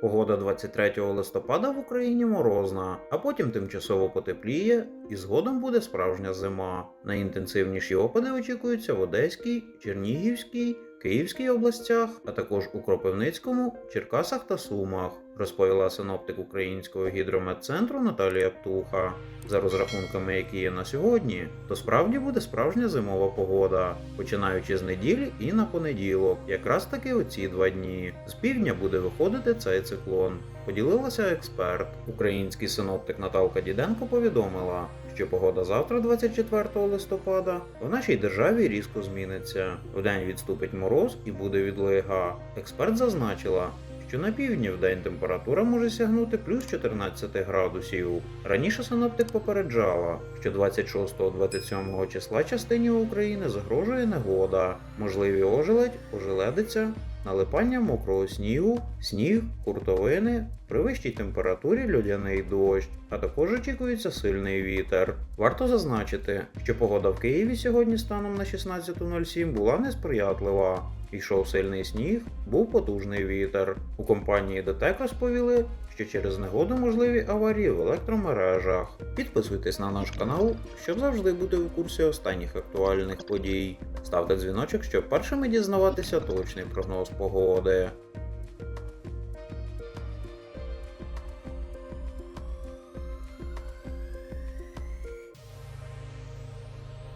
Погода 23 листопада в Україні морозна, а потім тимчасово потепліє і згодом буде справжня зима. Найінтенсивніші опади очікуються в Одеській, Чернігівській, Київській областях, а також у Кропивницькому, Черкасах та Сумах, розповіла синоптик Українського гідрометцентру Наталія Птуха. За розрахунками, які є на сьогодні, то справді буде справжня зимова погода, починаючи з неділі і на понеділок, якраз таки оці два дні. З півдня буде виходити цей циклон. Поділилася експерт. Український синоптик Наталка Діденко повідомила, що погода завтра, 24 листопада, в нашій державі різко зміниться. Вдень відступить мороз і буде відлига. Експерт зазначила, що на півдні в день температура може сягнути плюс 14 градусів. Раніше синоптик попереджала, що 26-27 числа частині України загрожує негода, можливі ожеледь, ожеледиця, налипання мокрого снігу, сніг, хуртовини, при вищій температурі льодяний дощ, а також очікується сильний вітер. Варто зазначити, що погода в Києві сьогодні станом на 16.07 була несприятлива. Йшов сильний сніг, був потужний вітер. У компанії ДТЕК розповіли, що через негоду можливі аварії в електромережах. Підписуйтесь на наш канал, щоб завжди бути в курсі останніх актуальних подій. Ставте дзвіночок, щоб першими дізнаватися точний прогноз погоди.